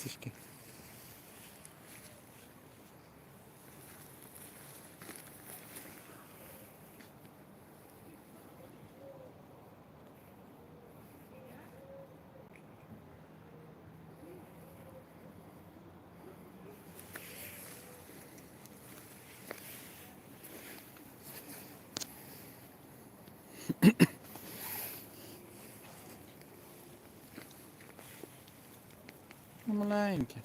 trotzdem. Маленькі.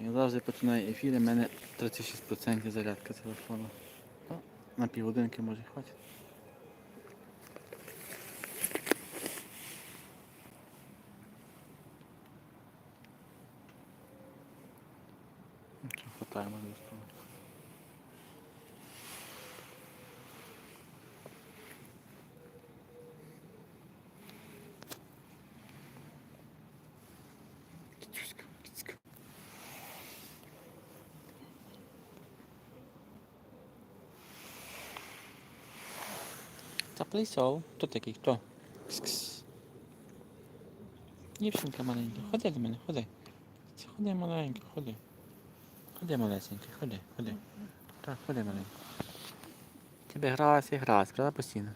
Як завжди починаю ефір, в мене 36% зарядка телефону. Ну, на півгодинки може хватить. Нічого, Хватає мене до того. Кітюська, кіцька. Та прийшов. Хто такий? Хто? Кс-кс. Дівчинка маленька. Ходи до мене, ходи. малесенький, Ходи ходи. Так, ходи маленький. Тебе гралася і гралась, правда постійно?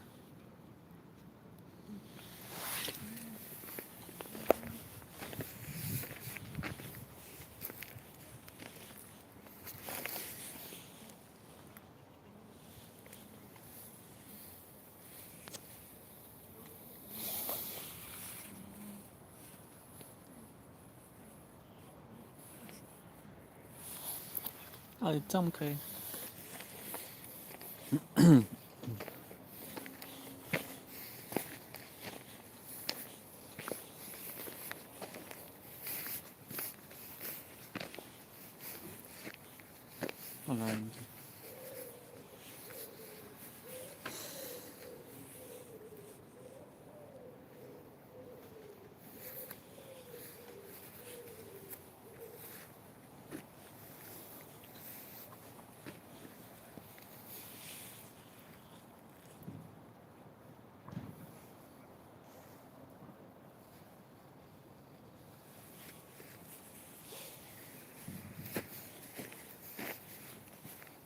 Але цямкає. Маленький.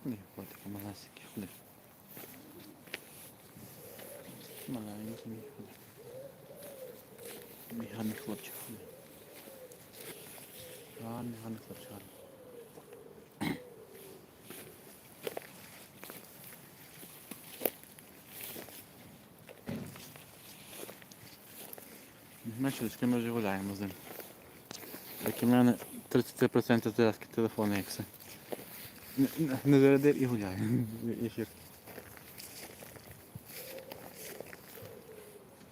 Ходи, котики, малесенькі, ходи. Маленький мій ходи. Мій гарний хлопчик ходи. Гарний, гарний хлопчик, гарний. Бачите, ми вже гуляємо з ним. Так і в мене 33% зарядки телефону, як все. Не- зарядив і гуляю. Ефір.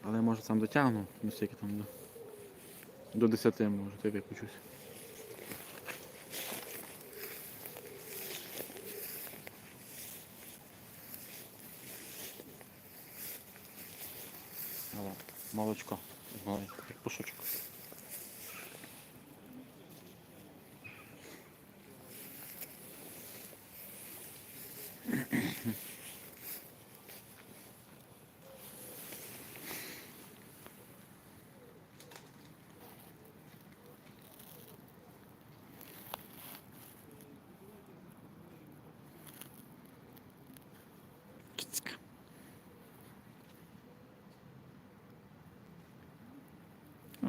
Але може сам дотягну, ну скільки там до, до 10 може, то я почусь. Молочко, як пушочок.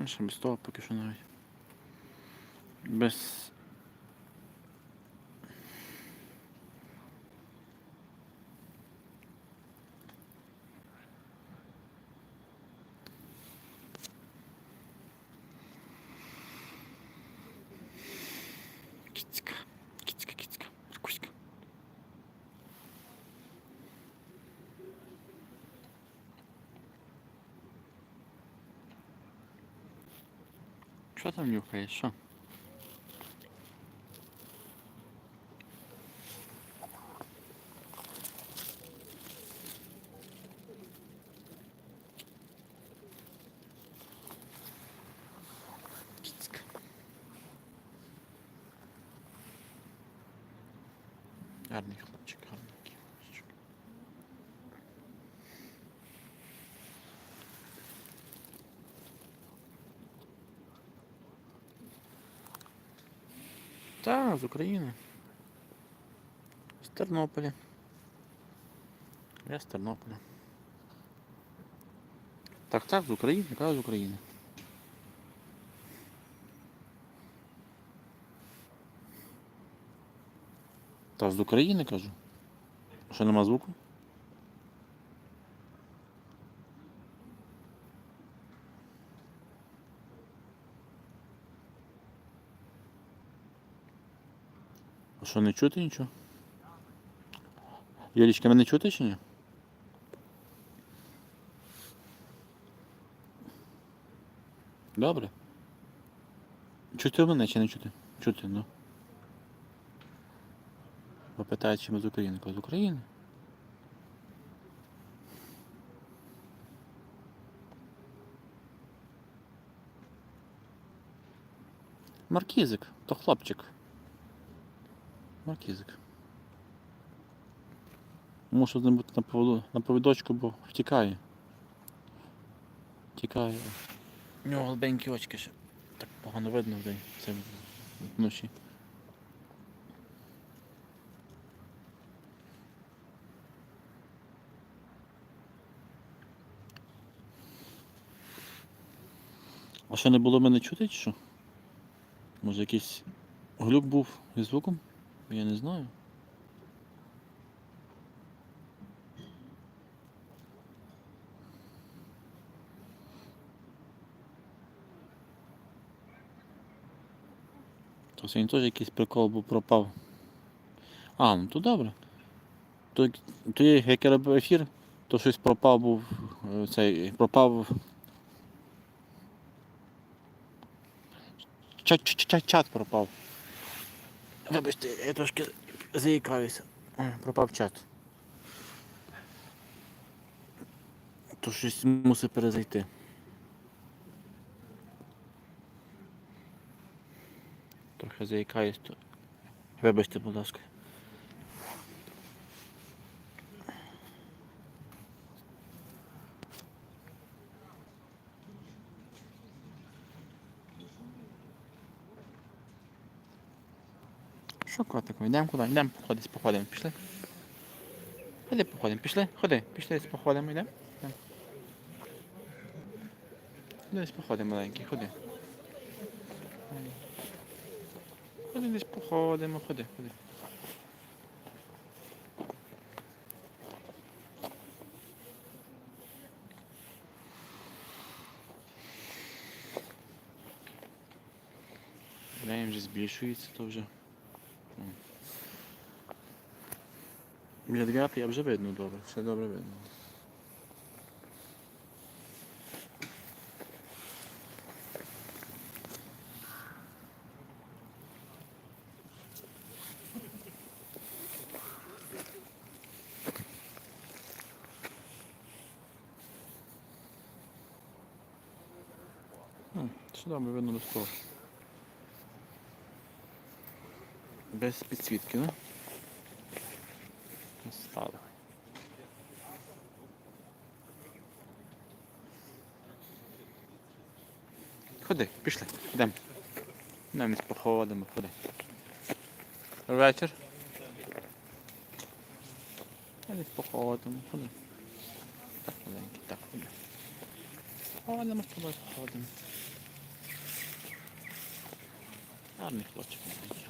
Ще без того поки що навіть. Без. Що там нюхаєш? Що? Гарний хлопчик, хочу. Так, з України. З Тернополя. Я з Тернополя. Так, так, з України, яка з України. Та з України кажу. Що нема звуку? Що не чути нічого? Юлічка, мене чути чи ні? Добре. Чути мене чи не чути? Чути, ну. Бо чи ми з України. З України. Маркізик, то хлопчик. Маркізик. Мушу з ним бути на поводу, на повідочку, бо втікає. Втікає. У нього голубенькі очки ще. Так погано видно вдень. Це вночі. А що не було мене чути чи що? Може якийсь глюк був зі звуком? Я не знаю. То сьогодні теж якийсь прикол був пропав. А, ну то добре. То, то як я робив ефір, то щось пропав був е, цей пропав. Чат, чат, чат, чат пропав. Вибачте, я трошки заїкаюся. О, Пропав чат. То щось мусить перезайти. Трохи заїкаюсь то. Вибачте, будь ласка. Що котику, йдемо куди? Йдемо походись, походимо. Пішли. Ходи походимо, пішли, ходи, пішли походимо, йдемо. Десь походимо маленький, ходи. Ходи десь походимо, ходи, ходи. День вже збільшується, то вже. Біля дев'ятої я вже видно добре, все добре видно. М, Все добре видно без того. Без підсвітки, ну? Стало. Ходи, пішли, йдемо. Десь походимо, ходи. Вечір. Десь походимо, ходи. Так, маленький, так, ходи. Ходимо з тобою, походимо. Гарний хлопчик маленький.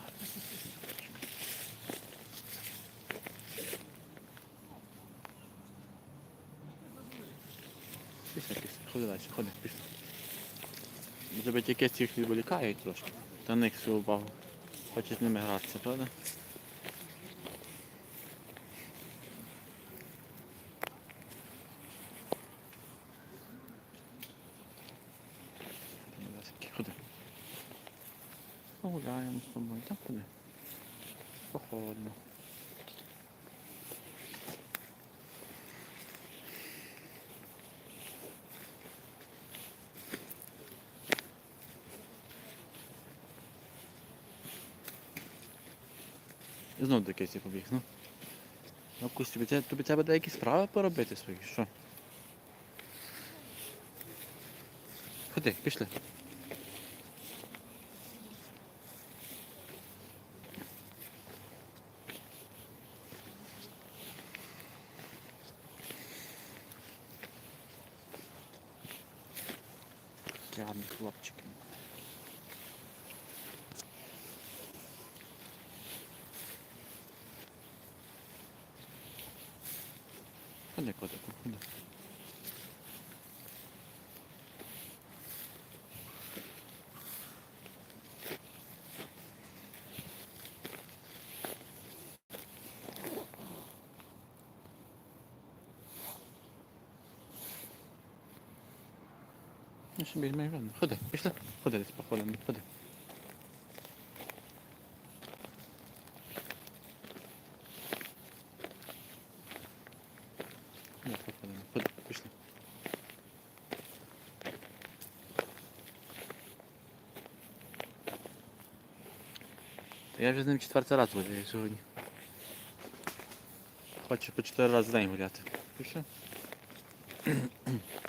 Після, після, ходи далі, ходи, після. Бути якесь їх відволікають трошки. Та них всю увагу. Хочуть ними гратися, правда? Ласки, Ходи. Погуляємо з тобою, так ходи. Походимо. І знову до Кесі побіг. Ну. Ну, Кусь, тобі, тобі треба деякі справи поробити свої, що? Ходи, пішли. Які гарні хлопчики. Ходи, котику, ходи. Ну, ще більш менш видно. Ходи, пішли. Ходи десь походимо, ходи. Ходи, походимо, ходи, пішли. Та я вже з ним четвертий раз гуляю сьогодні. Хочу по чотири рази в день гуляти. І все. То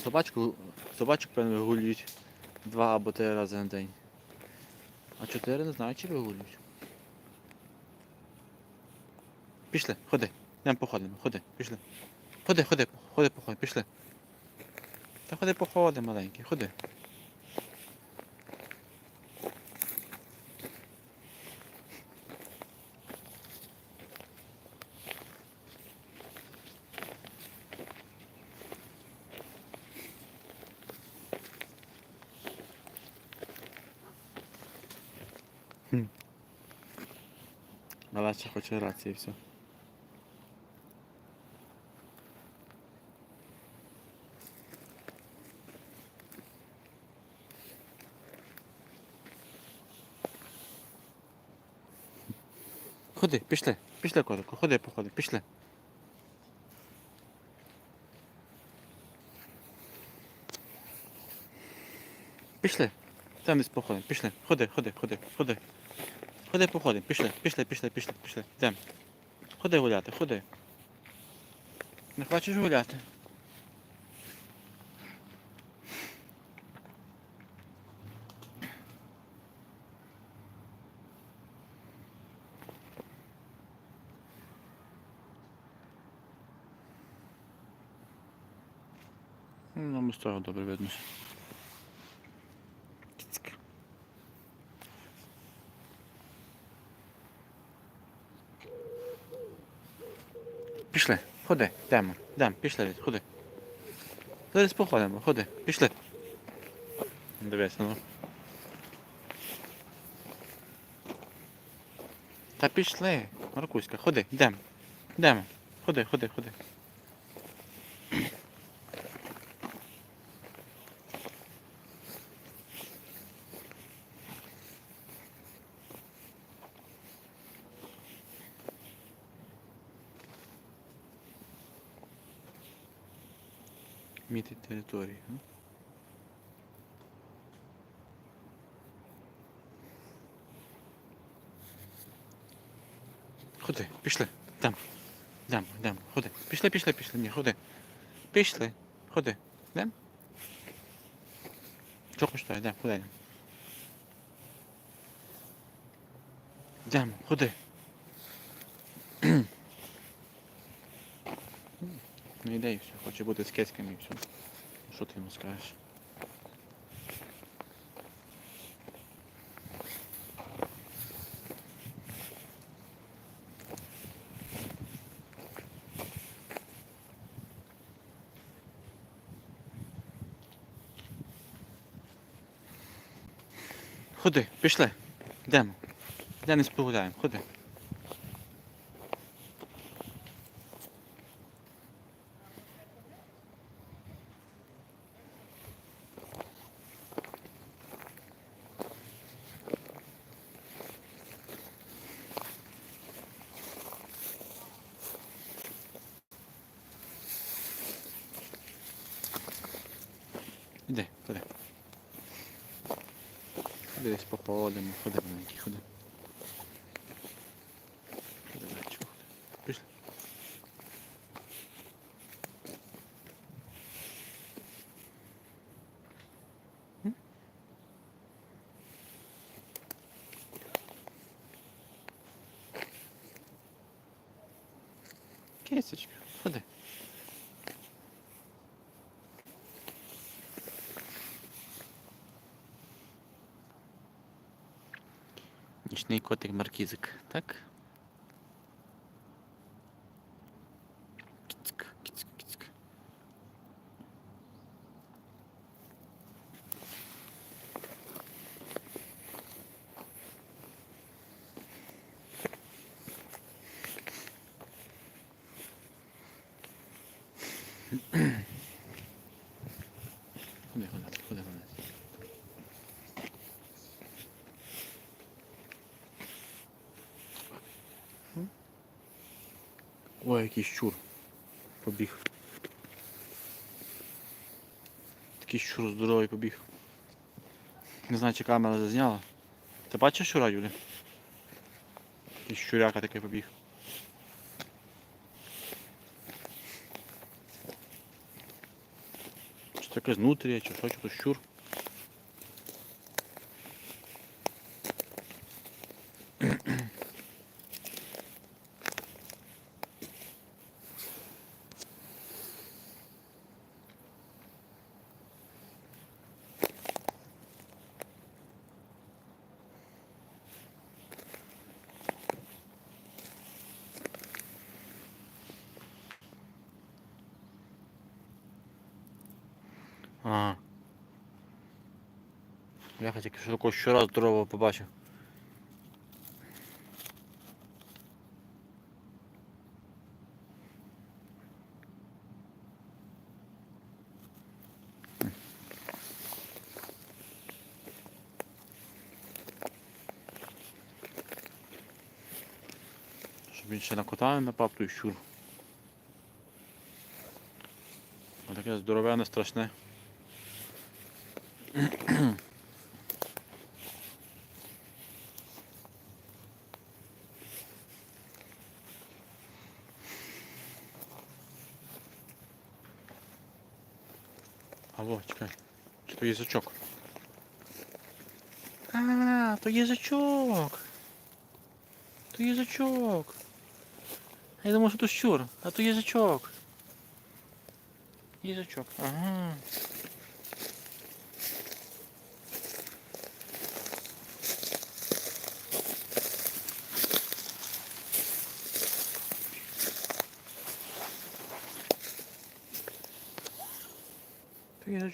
собачку, собачок, певно, вигулюють два або три рази на день. А чотири не знаю, чи вигулюють. Пішли, ходи. Йдемо походимо, ходи, пішли. Ходи, ходи, ходи, походи, пішли. Та ходи походи, маленький, ходи. Малача хоче гратися і все. Ходи, пішли, пішли, котику, ходи, походи, пішли. Пішли. Там десь походимо, пішли. Ходи, ходи, ходи, ходи. Ходи, походимо, пішли, пішли, пішли, пішли, пішли. Йдемо. Ходи гуляти, ходи. Не хочеш гуляти? Ну, Нам з того добре видно. Кіцька. Пішли, ходи, йдемо, йдемо, пішли, ходи. Зараз походимо, ходи, пішли. Дивись, ну. Та пішли, Маркуська, ходи, йдемо. Йдемо. Ходи, ходи, ходи. Мітить територію. Ходи, пішли. Там. Дам, дам, ходи. Пішли, пішли, пішли. Ні, ходи. Пішли. Ходи. Дам. Що хочеш, йдемо, ходи. Йдемо, ходи. Ну йде і все, хоче бути з кецьками і все. Що ти йому скажеш? Ходи, пішли. Йдемо. Де не спогуляємо, ходи. Іди, ходи. Ходи ходимо, походимо, ходи маленький, ходи. Кисечка, ходи. Нічний котик Маркізик, так? Кіцьк, кіцьк, кіцьк. Ходи, ходи, ходи, ходи. Ой, який щур. Побіг. Такий щур здоровий побіг. Не знаю, чи камера зазняла. Ти бачиш щура, Юля? Який щуряка такий побіг. Чи то якась нутрія, чи що, чи то щур. Ага. Я тільки що такого щора здорового побачив. Щоб він ще на кота не напав, той щур. Отаке здоровене, страшне. Алло, чекай. Чи то язичок? А, то язичок. То їжачок. Я думав, що то щур, а то язичок. Язичок. Ага.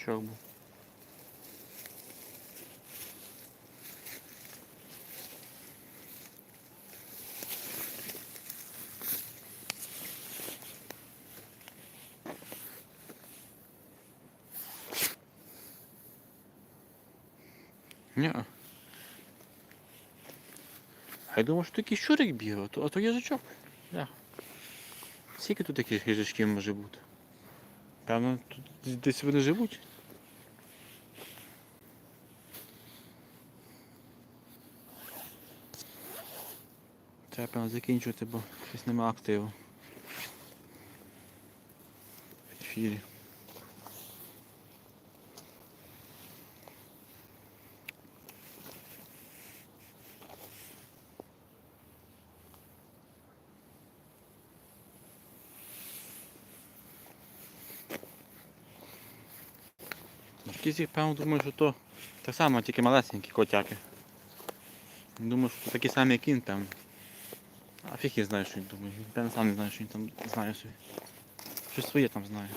Їжачок був. Ні. А я думав, що такий щурик бігав, а то, а то їжачок. Да. Скільки тут таких їжачків може бути? Певно, тут десь вони живуть. Треба певно закінчувати, бо щось нема активу. В ефірі. Кізі, певно, думаю, що то так само, тільки малесенькі котяки. Думаю, що такі самі, як він там. А фіг я знаю, що він думає. Я сам не знаю, що він там знає собі. Щось своє там знає.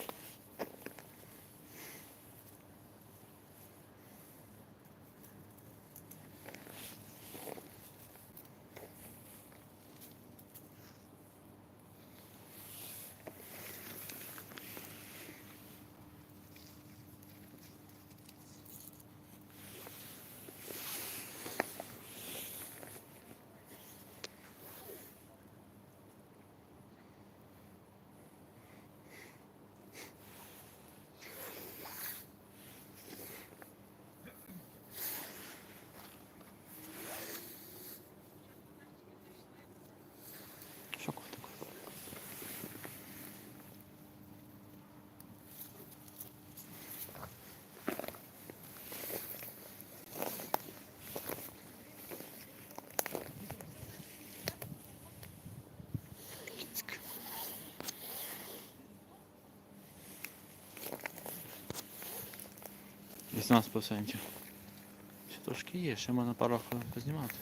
18%. Ще трошки є, ще можна пару хвилин познімати.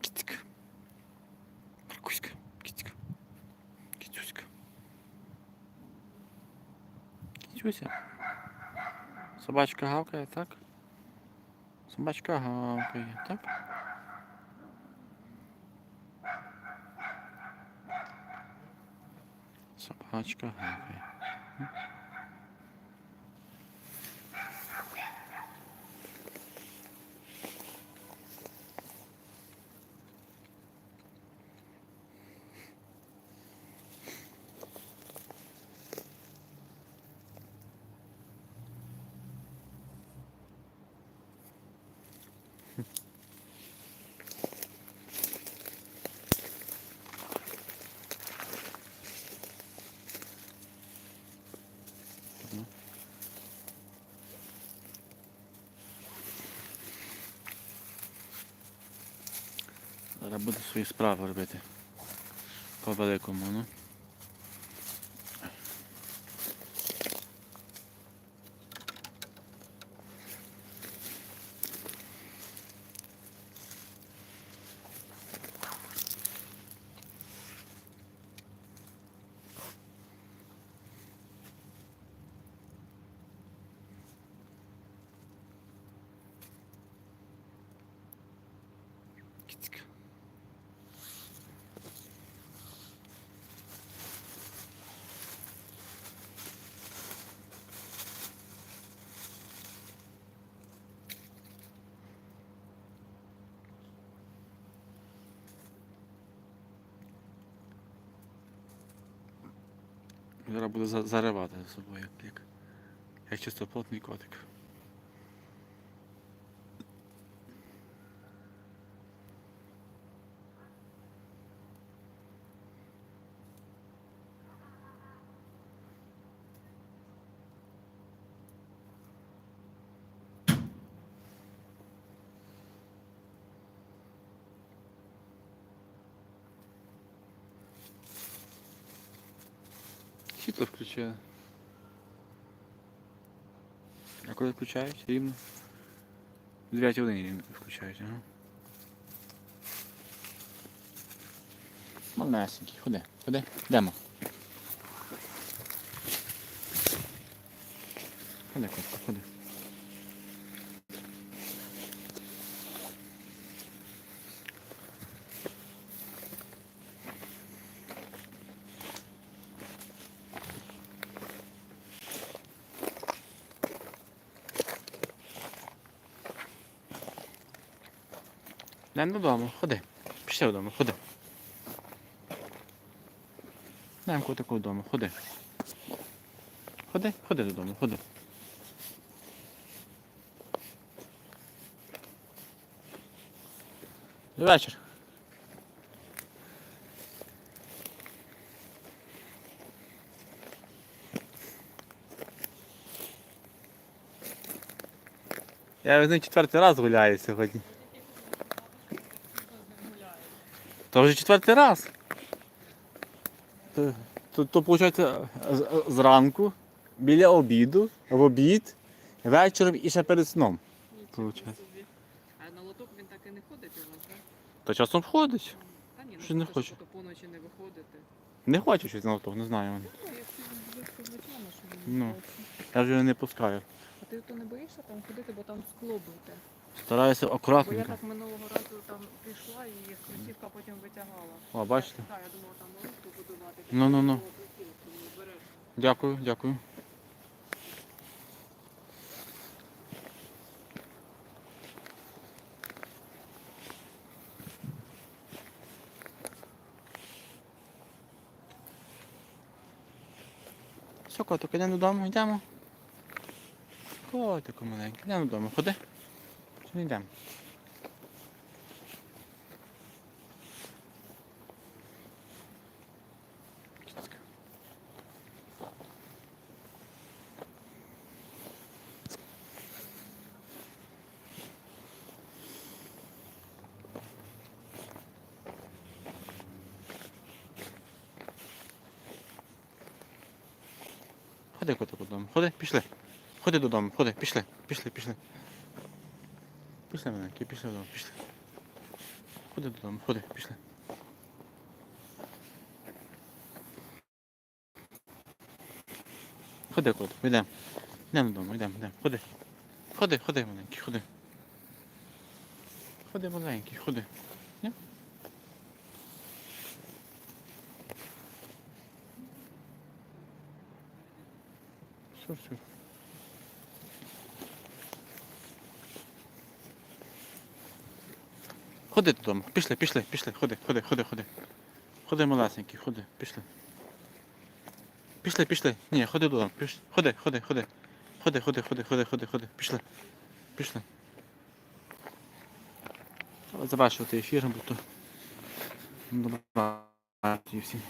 Кіцька. Кіцюся. Собачка гавкає, так? Собачка гавкає, так? Собачка гавкає. Зараз буду свої справи робити. По великому, ну. Зараз буде заривати за собою, як, як, чистоплотний котик. Світло. А коли включають? Рівно. В 9 годині включають, ага. Малесенький, ходи, ходи, йдемо. Ходи, котко, ходи. Йдемо додому, ходи. Пішли додому, ходи. Йдемо котику додому, ходи. Ходи, ходи додому, ходи. Добрий вечір. Я з ним четвертий раз гуляю сьогодні. То вже четвертий раз. То, то, то виходить, з- зранку, біля обіду, в обід, вечором і ще перед сном. А на лоток він так і не ходить у вас, так? То часом входить. Та ні, Що не просто, хоче? то поночі не виходити. Не хочу щось на то, не знаю. Ну, якщо він близько звичайно, що він Ну. не хоче. Я вже його не пускаю. А ти то не боїшся там ходити, бо там скло бите. Стараюся Бо я акуратненько. так минулого разу там пішла і кросівка потім витягала. О, бачите? Так, я думала там лодку будувати. Ну-ну-ну. Дякую, дякую. Все, котик, йдемо додому, йдемо. Котику маленький, йдемо додому, ходи. Йдемо. Ходи, котику додому, ходи, пішли. Ходи додому, ходи, пішли, пішли, пішли. Пішли, маленький, пішли додому, пішли. Ходи додому, ходи, пішли. Ходи, котику, йдемо. Йдемо додому, йдемо, йдемо. Ходи. Ходи, ходи, маленький, ходи. Ходи, маленький, ходи. Ні? Все, все. Ходи додому. Пішли, пішли, пішли. Ходи, ходи, ходи, ходи. Ходи, малесенький, ходи, пішли. Пішли, пішли. Ні, ходи додому. Пішли. Ходи, ходи, ходи. Ходи, ходи, ходи, ходи, ходи, ходи. Пішли. Пішли. Завершувати ефір, бо то. Добра всім.